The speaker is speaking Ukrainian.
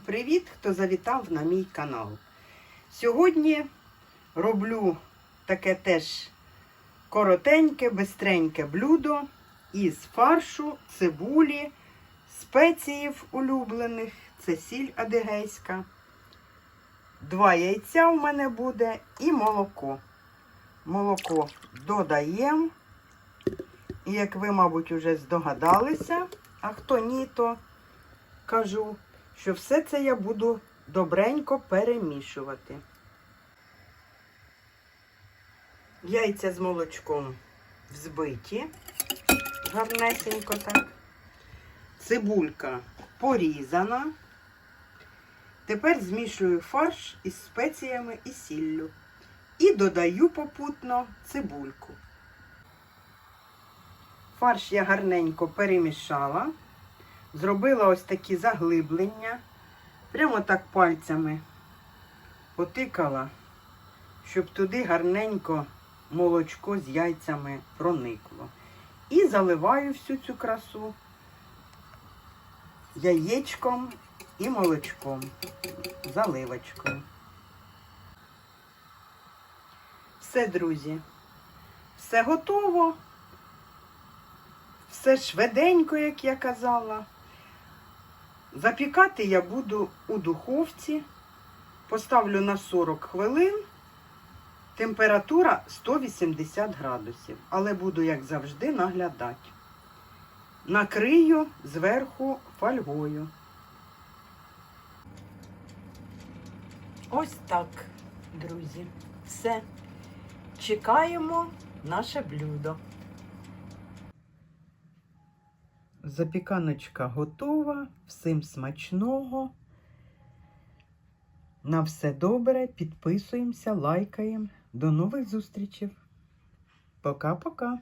привіт, хто завітав на мій канал. Сьогодні роблю таке теж коротеньке, бистреньке блюдо із фаршу, цибулі, спеціїв улюблених, це сіль адигейська. Два яйця у мене буде і молоко. Молоко додаємо. І як ви, мабуть, вже здогадалися, а хто ні, то кажу, що все це я буду добренько перемішувати. Яйця з молочком взбиті, гарнесенько так. Цибулька порізана. Тепер змішую фарш із спеціями і сіллю. І додаю попутно цибульку. Фарш я гарненько перемішала. Зробила ось такі заглиблення. Прямо так пальцями потикала, щоб туди гарненько молочко з яйцями проникло. І заливаю всю цю красу яєчком і молочком, заливочкою. Все, друзі, все готово. Все швиденько, як я казала. Запікати я буду у духовці. Поставлю на 40 хвилин. Температура 180 градусів. Але буду, як завжди, наглядати. Накрию зверху фольгою. Ось так, друзі. Все. Чекаємо наше блюдо. Запіканочка готова. Всім смачного. На все добре. Підписуємося, лайкаємо. До нових зустрічей. Пока-пока.